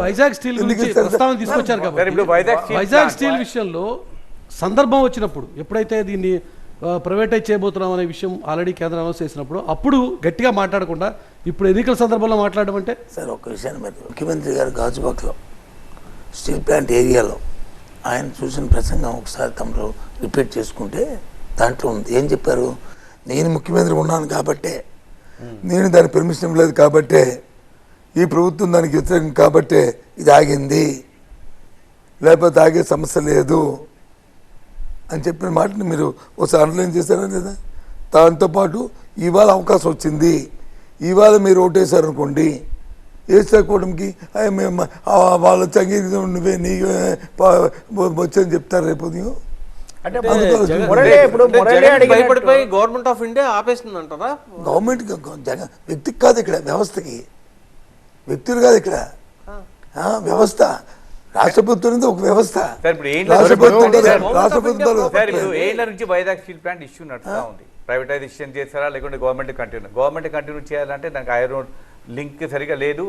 Vizag steel గురించి? ప్రస్తావన తీసుకొచ్చారు కాబట్టి Vizag steel Vizag plant steel విషయంలో సందర్భం వచ్చినప్పుడు ఎప్పుడైతే దీన్ని ప్రైవేటైజ్ చేయబోతున్నాం అనే విషయం ఆల్రెడీ కేంద్రం అనౌన్స్ చేసినప్పుడు అప్పుడు గట్టిగా మాట్లాడకుండా ఇప్పుడు ఎన్నికల సందర్భంలో మాట్లాడడం అంటే? సార్ ఒక్క విషయాన్ని మీరు ముఖ్యమంత్రి గారు గాజుబాక్లో స్టీల్ ప్లాంట్ ఏరియాలో ఆయన చూసిన ప్రసంగం ఒకసారి తమరు రిపీట్ చేసుకుంటే దాంట్లో ఉంది. ఏం చెప్పారు? నేను ముఖ్యమంత్రి ఉన్నాను కాబట్టే నేను దాని పర్మిషన్ ఇవ్వలేదు కాబట్టే ఈ ప్రభుత్వం దానికి వ్యతిరేకం కాబట్టే ఇది ఆగింది. లేకపోతే ఆగే సమస్య లేదు అని చెప్పిన మాటని మీరు ఒకసారి అండర్లైన్ చేశారా లేదా? దాంతోపాటు ఇవాళ అవకాశం వచ్చింది. ఇవాళ మీరు ఓటేశారనుకోండి వేసుకోవడంకి అయ్య మేము ఆ వాళ్ళు వచ్చి అంగీకరించడం నువ్వే నీ వచ్చని చెప్తారు రేపు ఉదయం. అంటే గవర్నమెంట్ ఆఫ్ ఇండియా ఆపేస్తుంది అంటారా గవర్నమెంట్ వ్యక్తికి కాదు ఇక్కడ వ్యవస్థకి. వ్యక్తులు కాదు ఇక్కడ. ఆ, వ్యవస్థ. రాష్ట్ర ప్రభుత్వం అనేది ఒక వ్యవస్థ. సార్ ఇప్పుడు ఏంటి? రాష్ట్ర ప్రభుత్వం సార్, కాదు, రాష్ట్ర ప్రభుత్వాలు సార్ ఇప్పుడు ఏళ్ళ నుంచి వైజాగ్ స్టీల్ ప్లాంట్ ఇష్యూ నడుస్తూ ఉంది. ప్రైవేటైజేషన్ చేస్తారా లేకుంటే గవర్నమెంట్ కంటిన్యూ గవర్నమెంట్ కంటిన్యూ చేయాలంటే దానికి ఐరన్ లింక్ సరిగా లేదు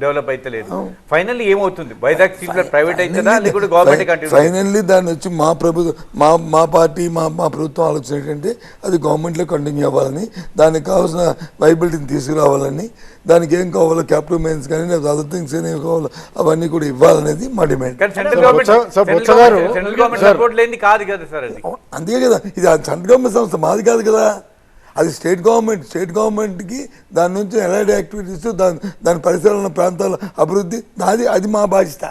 డెవలప్ అయితే లేదు. ఫైనల్లీ ఏమవుతుంది? వైజాగ్ స్టీల్ ప్రైవేట్ అవుతుందా లేకుంటే గవర్నమెంట్ కంటిన్యూ ఫైనల్లీ దాన్ని వచ్చి మా ప్రభుత్వం మా మా పార్టీ మా మా ప్రభుత్వం ఆలోచన ఏంటంటే అది గవర్నమెంట్లో కంటిన్యూ అవ్వాలని దానికి కావాల్సిన వైబిలిటీని తీసుకురావాలని దానికి ఏం కావాలో క్యాపిటల్ మైన్స్ కానీ లేదా అదర్ థింగ్స్ ఏం కావాలో అవన్నీ కూడా ఇవ్వాలనేది మా డిమాండ్ అందుకే కదా ఇది సెంట్రల్ గవర్నమెంట్ సంస్థ మాది కాదు కదా. అది స్టేట్ గవర్నమెంట్ స్టేట్ గవర్నమెంట్కి దాని నుంచి ఎలాంటి యాక్టివిటీస్ దాని దాని పరిసరాల ప్రాంతాల అభివృద్ధి దాది అది మా బాధ్యత.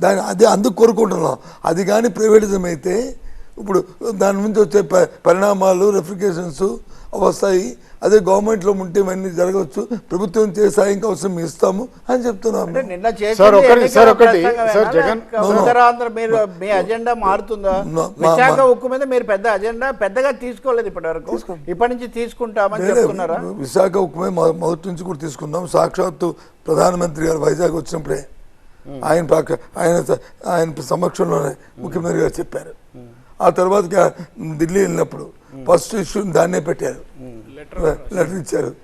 దాని అది అందుకు కోరుకుంటున్నాం. అది కానీ ప్రైవేటిజం అయితే ఇప్పుడు దాని నుంచి వచ్చే ప- పరిణామాలు రెఫ్రికేషన్స్ వస్తాయి అదే గవర్నమెంట్లో ఉంటే ఇవన్నీ జరగవచ్చు. ప్రభుత్వం చే సాయం అవసరం మేము ఇస్తాము అని చెప్తున్నాం అంటే నిన్న చేసింది సార్, ఒకటి- ఎన్నికల సార్, ఒకటి. ప్రసంగమేనా? సార్, జగన్- లేక ఉత్తరాంధ్ర మీరు మీ అజెండా మారుతుందా? విశాఖ మా- ఉక్కు మీద మీరు పెద్ద అజెండా పెద్దగా తీసుకోలేదు ఇప్పటి వరకు ఇప్పటి నుంచి తీసుకుంటామని చెప్తున్నారా? విశాఖ ఉక్కుమే మొ- మొదటి నుంచి కూడా తీసుకున్నాం సాక్షాత్తు ప్రధానమంత్రి గారు వైజాగ్ వచ్చినప్పుడే. ఆయన ఆయన ఆయన సమక్షంలోనే ముఖ్యమంత్రి గారు చెప్పారు. ఆ తర్వాత ఢిల్లీ వెళ్ళినప్పుడు ఫస్ట్ ఇష్యూ దాన్నే పెట్టారు. లెటర్ ఇచ్చారు.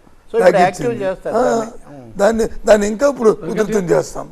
దాన్ని. దాన్ని ఇంకా ఇప్పుడు ఉధృతం చేస్తాం.